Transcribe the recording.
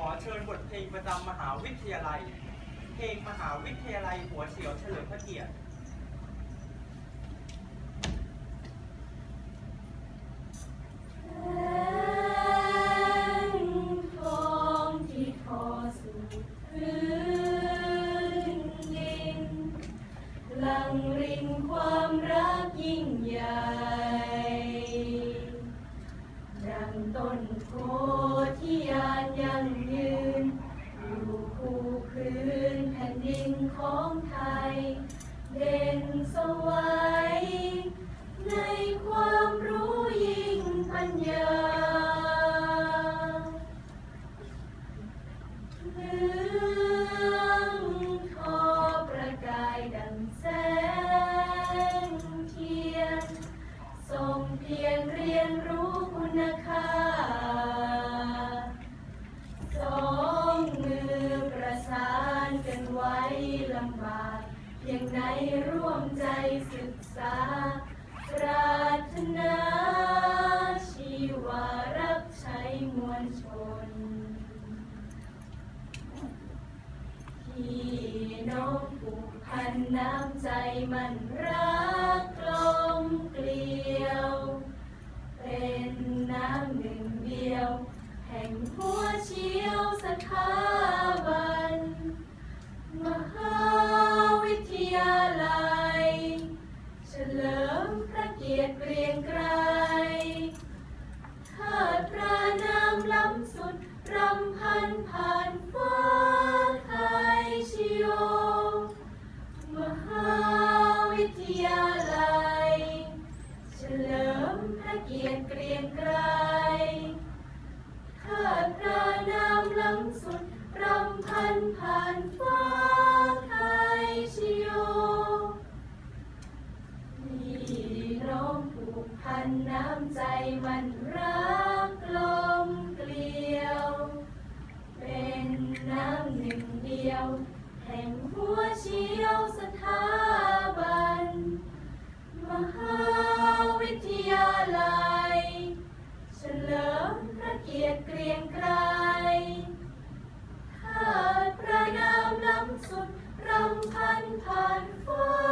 ขอเชิญบทเพลงประจำมหาวิทยาลัย เพลงมหาวิทยาลัยหัวเฉียวเฉลิมพระเกียรติแสงทองที่ทอสู่พื้นดินลังรินความรักยิ่งใหญ่ดังต้นโพ ของไทย เด่นสวัยในความรู้ยิ่งปัญญา บาทเพียงไหนร่วมใจศึกษา ปรารถนาชีวารับใช้มวลชน พี่น้องผูกพันน้ำใจมันรัก เฉลิมพระเกียรติเกรียงไกรเทิดพระนามล้ำสุดรำพันผ่านฟ้าไทยชิโยมหาวิทยาลัย เฉลิมพระเกียรติเกรียงไกรเทิดพระนามล้ำสุดรำพันผ่านฟ้า พันน้ำใจมันรักลมเกลียว เป็นน้ำหนึ่งเดียว แห่งหัวเชียวสถาบัน มหาวิทยาลัย เฉลิมพระเกียรติเกรียงไกรเทิดพระนามล้ำสุดรำพันผ่านฟ้า